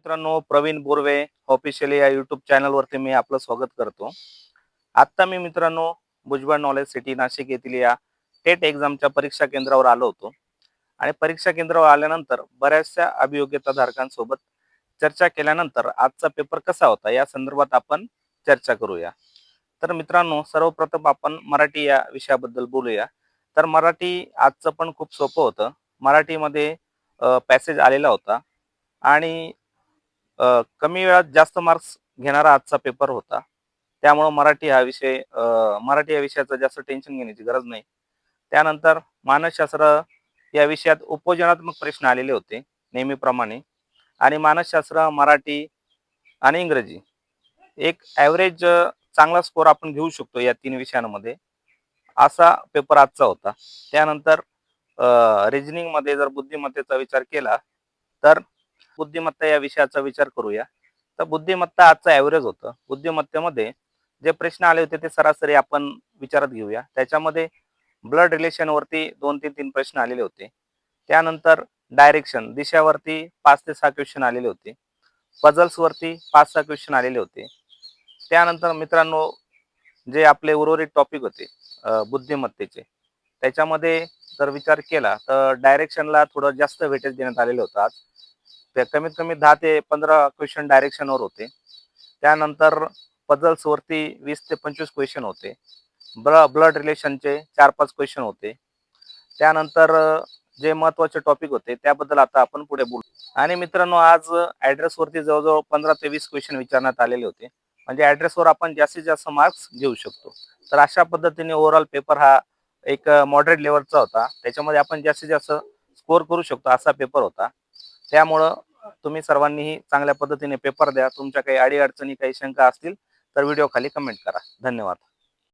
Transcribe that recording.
मित्रांनो प्रवीण बोर्वे ऑफिशियली या युट्यूब चॅनलवरती मी आपलं स्वागत करतो. आत्ता मी मित्रांनो भुजबळ नॉलेज सिटी नाशिक येथील या टेट एक्झामच्या परीक्षा केंद्रावर आलो होतो. आणि परीक्षा केंद्रावर आल्यानंतर बऱ्याचशा अभियोग्यताधारकांसोबत चर्चा केल्यानंतर आजचा पेपर कसा होता या संदर्भात आपण चर्चा करूया. तर मित्रांनो सर्वप्रथम आपण मराठी या विषयाबद्दल बोलूया. तर मराठी आजचं पण खूप सोपं होतं. मराठीमध्ये पॅसेज आलेला होता. आणि कमी वेळात जास्त मार्क्स घेणारा आजचा पेपर होता. त्यामुळं मराठी हा विषय मराठी या विषयाचं जास्त टेन्शन घेण्याची गरज नाही. त्यानंतर मानसशास्त्र या विषयात उपोजनात्मक प्रश्न आलेले होते नेहमीप्रमाणे. आणि मानसशास्त्र मराठी आणि इंग्रजी. एक ॲव्हरेज चांगला स्कोर आपण घेऊ शकतो या तीन विषयांमध्ये. असा पेपर आजचा होता. त्यानंतर रिजनिंगमध्ये जर बुद्धिमत्तेचा विचार केला तर बुद्धिमत्ता या विषयाचा विचार करूया. तर बुद्धिमत्ता आजचा ॲव्हरेज होतं. बुद्धिमत्तेमध्ये जे प्रश्न आले होते ते सरासरी आपण विचारात घेऊया. त्याच्यामध्ये ब्लड रिलेशनवरती दोन ते तीन प्रश्न आलेले होते. त्यानंतर डायरेक्शन दिशावरती पाच ते सहा क्वेश्चन आलेले होते. पझल्सवरती पाच सहा क्वेश्चन आलेले होते. त्यानंतर मित्रांनो जे आपले उर्वरित टॉपिक होते बुद्धिमत्तेचे त्याच्यामध्ये जर विचार केला तर डायरेक्शनला थोडं जास्त वेटेज देण्यात आलेलं होतं आज. ते कमीत कमी दहा ते पंधरा क्वेश्चन डायरेक्शनवर होते. त्यानंतर पझल्सवरती वीस ते पंचवीस क्वेश्चन होते. ब्ल ब्लड रिलेशनचे चार पाच क्वेश्चन होते. त्यानंतर जे महत्त्वाचे टॉपिक होते त्याबद्दल आता आपण पुढे बोलू. आणि मित्रांनो आज ॲड्रेसवरती जवळजवळ पंधरा ते वीस क्वेश्चन विचारण्यात आलेले होते. म्हणजे ॲड्रेसवर आपण जास्तीत जास्त मार्क्स घेऊ शकतो. तर अशा पद्धतीने ओव्हरऑल पेपर हा एक मॉडरेट लेवलचा होता. त्याच्यामध्ये आपण जास्तीत जास्त स्कोअर करू शकतो असा पेपर होता. त्यामुळं तुम्ही सर्वांनीही चांगल्या पद्धतीने पेपर द्या. तुमच्या काही अडीअडचणी काही शंका असतील तर व्हिडिओ खाली कमेंट करा. धन्यवाद.